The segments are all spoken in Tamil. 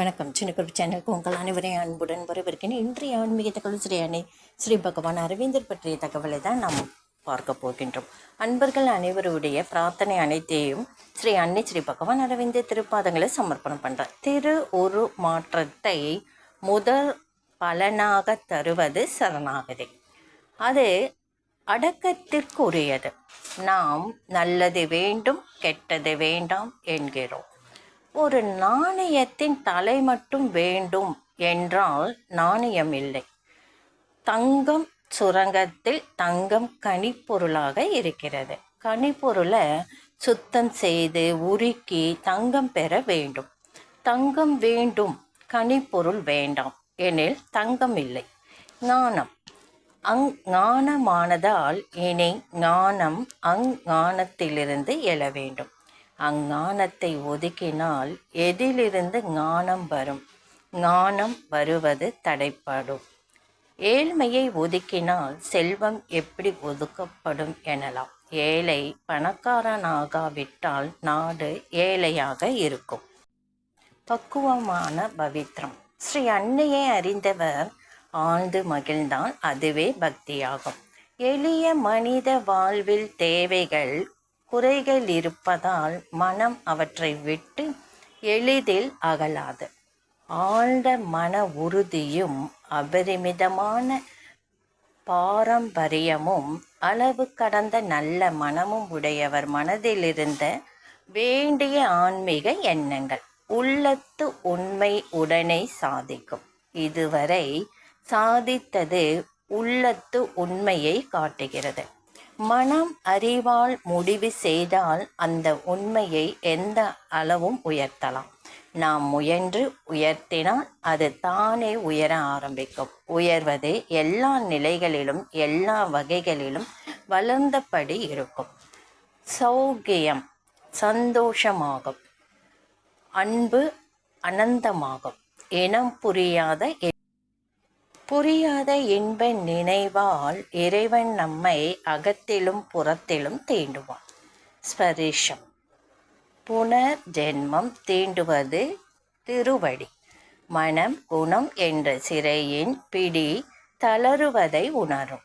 வணக்கம். சின்ன குறிப்பு சேனலுக்கு உங்கள் அனைவரையும் அன்புடன் வரவேற்கிறேன். இன்றைய ஆன்மீக தகவல் ஸ்ரீ ஸ்ரீ பகவான் அரவிந்தர் பற்றிய தகவலை தான் நாம் பார்க்க போகின்றோம். அன்பர்கள் அனைவருடைய பிரார்த்தனை அனைத்தையும் ஸ்ரீ அன்னை ஸ்ரீ பகவான் அரவிந்தர் திருப்பாதங்களை சமர்ப்பணம் பண்ணுறார் திரு ஒரு மாற்றத்தை முதல் பலனாக தருவது சரணாகதி. அது அடக்கத்திற்குரியது. நாம் நல்லது வேண்டும் கெட்டது வேண்டாம் என்கிறோம். ஒரு நாணயத்தின் தலை மட்டும் வேண்டும் என்றால் நாணயம் இல்லை. தங்கம் சுரங்கத்தில் தங்கம் கனிப்பொருளாக இருக்கிறது. கனிப்பொருளை சுத்தம் செய்து உருக்கி தங்கம் பெற வேண்டும். தங்கம் வேண்டும் கனிப்பொருள் வேண்டாம் எனில் தங்கம் இல்லை. ஞானம். அங் ஞானமானதால் இனி ஞானம் அஞ்ஞானத்திலிருந்து எழ வேண்டும். அஞ்ஞானத்தை ஒதுக்கினால் எதிலிருந்து ஞானம் வரும்? ஞானம் வருவது தடைப்படும். ஏழ்மையை ஒதுக்கினால் செல்வம் எப்படி ஒதுக்கப்படும் எனலாம். ஏழை பணக்காரனாகாவிட்டால் நாடு ஏழையாக இருக்கும். பக்குவமான பவித்ரம். ஸ்ரீ அன்னையை அறிந்தவர் ஆழ்ந்து மகிழ்ந்தால் அதுவே பக்தியாகும். எளிய மனித வாழ்வில் தேவைகள் குறைகள் இருப்பதால் மனம் அவற்றை விட்டு எளிதில் அகலாது. ஆழ்ந்த மன உறுதியும் அபரிமிதமான பாரம்பரியமும் அளவு கடந்த நல்ல மனமும் உடையவர் மனதிலிருந்த வேண்டிய ஆன்மீக எண்ணங்கள் உள்ளத்து உண்மை உடனே சாதிக்கும். இதுவரை சாதித்தது உள்ளத்து உண்மையை காட்டுகிறது. மனம் அறிவால் முடிவு செய்தால் அந்த உண்மையை எந்த அளவும் உயர்த்தலாம்? நாம் முயன்று உயர்த்தினால் அது தானே உயர ஆரம்பிக்கும். உயர்வது எல்லா நிலைகளிலும் எல்லா வகைகளிலும் வளர்ந்தபடி இருக்கும். சௌகியம் சந்தோஷமாகும். அன்பு அனந்தமாகும். இனம் புரியாத புரியாத இன்ப நினைவால் இறைவன் நம்மை அகத்திலும் புறத்திலும் தீண்டுவான். ஸ்பரிஷம். புனர் ஜென்மம் தீண்டுவது திருவடி. மனம் குணம் என்ற சிறையின் பிடி தளருவதை உணரும்.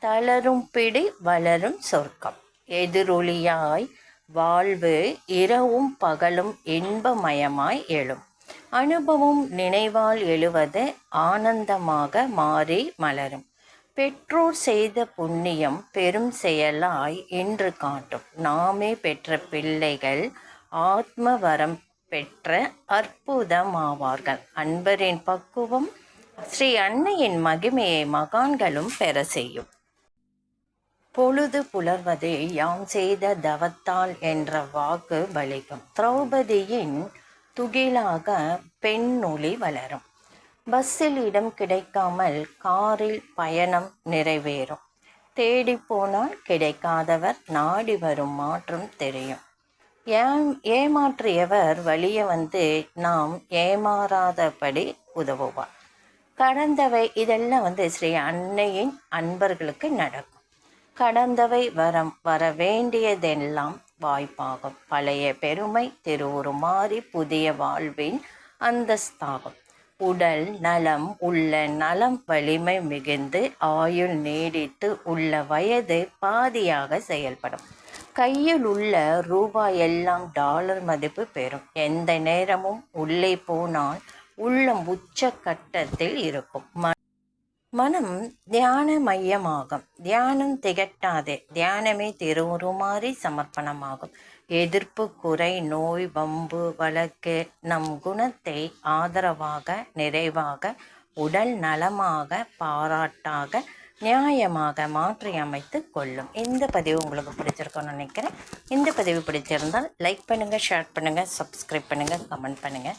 தளரும் பிடி வளரும் சொர்க்கம். எதிரொலியாய் வாழ்வு இரவும் பகலும் இன்பமயமாய் எழும். அனுபவம் நினைவால் எழுவது ஆனந்தமாக மாறி மலரும். பெற்றோர் செய்த புண்ணியம் பெரும் செயலாய் இன்று காட்டும். நாமே பெற்ற பிள்ளைகள் ஆத்ம வரம் பெற்ற அற்புதமாவார்கள். அன்பரின் பக்குவம் ஸ்ரீ அன்னையின் மகிமையை மகான்களும் பெற செய்யும். பொழுது புலர்வது யாம் செய்த தவத்தால் என்ற வாக்கு வலிக்கும். திரௌபதியின் துகிலாக பெண் ஒளி வளரும். பஸ்ஸில் இடம் கிடைக்காமல் காரில் பயணம் நிறைவேறும். தேடி போனால் கிடைக்காதவர் நாடி வரும் மாற்றம் தெரியும். ஏம் ஏமாற்றியவர் வழிய வந்து நாம் ஏமாறாதபடி உதவுவார். கடந்தவை இதெல்லாம் வந்து ஸ்ரீ அன்னையின் அன்பர்களுக்கு நடக்கும். கடந்தவை வரம் வர வேண்டியதெல்லாம் வாய்ப்பாகும். பழைய பெருமை திருவுருமாறி புதிய வாழ்வின் அந்தஸ்தாகும். உடல் நலம் உள்ள நலம் வலிமை மிகுந்து ஆயுள் நீடித்து உள்ள வயது பாதியாக செயல்படும். கையில் உள்ள ரூபாய் எல்லாம் டாலர் மதிப்பு பெறும். எந்த நேரமும் உள்ளே போனால் உள்ளம் உச்ச கட்டத்தில் இருக்கும். மனம் தியான மையமாகும் தியானம் திகட்டாதே. தியானமே திருவுருமாறி சமர்ப்பணமாகும். எதிர்ப்பு குறை நோய் வம்பு வழக்கு நம் குணத்தை ஆதரவாக நிறைவாக உடல் நலமாக பாராட்டாக நியாயமாக மாற்றி அமைத்து கொள்ளும். இந்த பதிவு உங்களுக்கு பிடிச்சிருக்கோன்னு நினைக்கிறேன். இந்த பதிவு பிடிச்சிருந்தால் லைக் பண்ணுங்கள் ஷேர் பண்ணுங்கள் சப்ஸ்கிரைப் பண்ணுங்கள் கமெண்ட் பண்ணுங்கள்